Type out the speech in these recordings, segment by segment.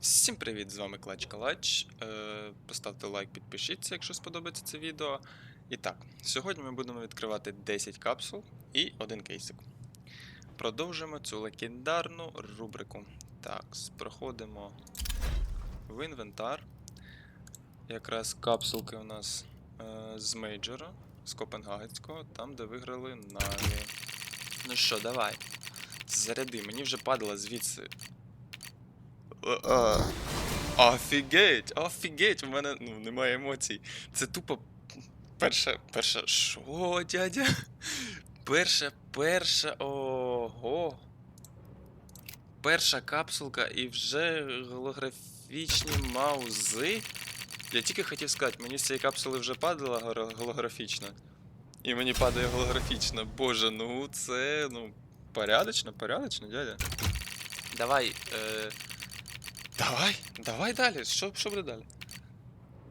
Всім привіт, з вами Клач Калач. Е, поставте лайк, підпишіться, якщо сподобається це відео. І так, сьогодні ми будемо відкривати 10 капсул і один кейсик. Продовжимо цю легендарну рубрику. Так, проходимо в інвентар. Якраз капсулки у нас е, з мейджора, з Копенгагенського, там, де виграли Наві. Ну що, давай. Заряди, мені вже падало звідси Офігеть, офігеть, у мене ну, немає емоцій. Це тупо перша, перша. Що, дядя? Перша, перша. Ого. Перша капсулка і вже голографічні маузи. Я тільки хотів сказати, мені з цієї капсули вже падала голографічна. І мені падає голографічна. Боже, ну це, ну, порядочно, порядочно, дядя. Давай, е, Давай, давай далі. Що, що буде далі?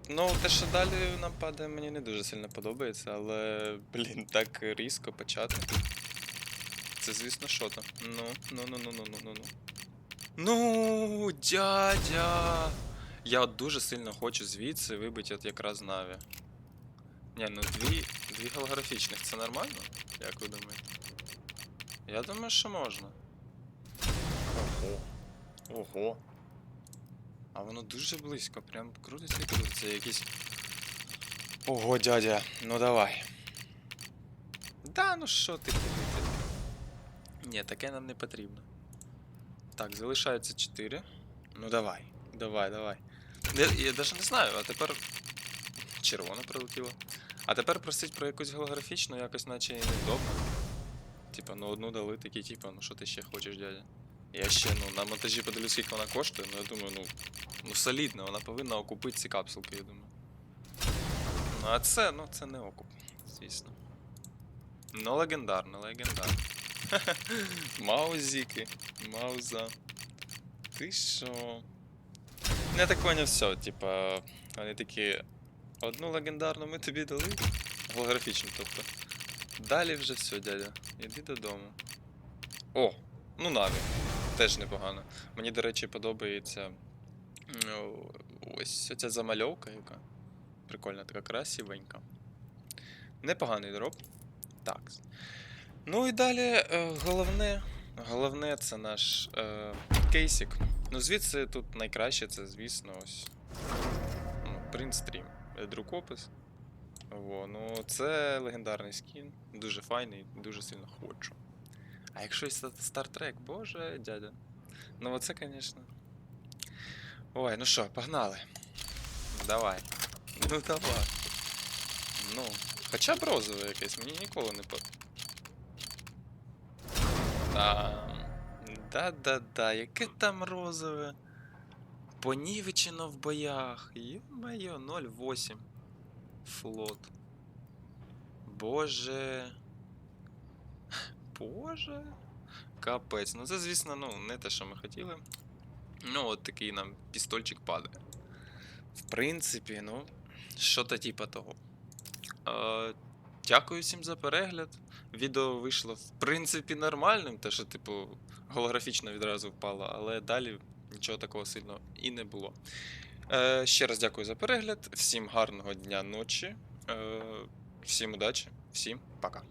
Ну, те, що далі нам падає, мені не дуже сильно подобається, але, блін, так різко почати. Це, звісно, що то. Ну, ну, ну, ну, ну, ну, ну, ну. Ну, дядя. Я от дуже сильно хочу звідси вибити от якраз Наві. Ні, ну дві, дві голографічних, це нормально? Як ви думаєте? Я думаю, що можна. Ого. Ого. А воно дуже близько, прям крутиться і крутиться. Якийсь. Ого, дядя, ну давай. Да, ну що ти кудити? Ні, таке нам не потрібно. Так, залишається 4. Ну давай, давай, давай. Я, я навіть не знаю, а тепер. Червоно прилетіло. А тепер просить про якусь голографічну, якось наче і невдобно. Типа, ну одну дали, такі, типа, ну що ти ще хочеш, дядя? Я ще, ну, на монтажі подивлюсь, скільки вона коштує, ну я думаю, ну, ну солідно, вона повинна окупити ці капсулки, я думаю. Ну, а це, ну, це не окуп, звісно. Ну, легендарно, легендарно. Маузіки, мауза. Ти що? Я так поняв, все, типа, вони такі. Одну легендарну ми тобі дали. Голографічну, тобто. Далі вже все, дядя. Іди додому. О! Ну, Наві. Теж непогано. Мені, до речі, подобається. Ось ця замальовка, яка. Прикольна, така красивенька. Непоганий дроп. Так. Ну і далі е, головне. Головне це наш е, кейсик. Ну, звідси тут найкраще це, звісно, ось. Ну, Принтстрім. Друкопис. Во, ну це легендарний скін. Дуже файний, дуже сильно хочу. А якщо це Стартрек, боже, дядя. Ну оце, звісно. Ой, ну що, погнали. Давай. Ну давай. Ну. Хоча б розове якесь, мені ніколи не по. Там. Да-да-да, яке там розове. Понівечено в боях. Ё-моё, 0,8. Флот. Боже. Боже. Капець. Ну це, звісно, ну, не те, що ми хотіли. Ну, от такий нам пістольчик падає. В принципі, ну, що-то типа того. Е, дякую всім за перегляд. Відео вийшло, в принципі, нормальним, те, що, типу, голографічно відразу впало, але далі нічого такого сильного і не було. Е, ще раз дякую за перегляд. Всім гарного дня ночі. Е, всім удачі, всім пока.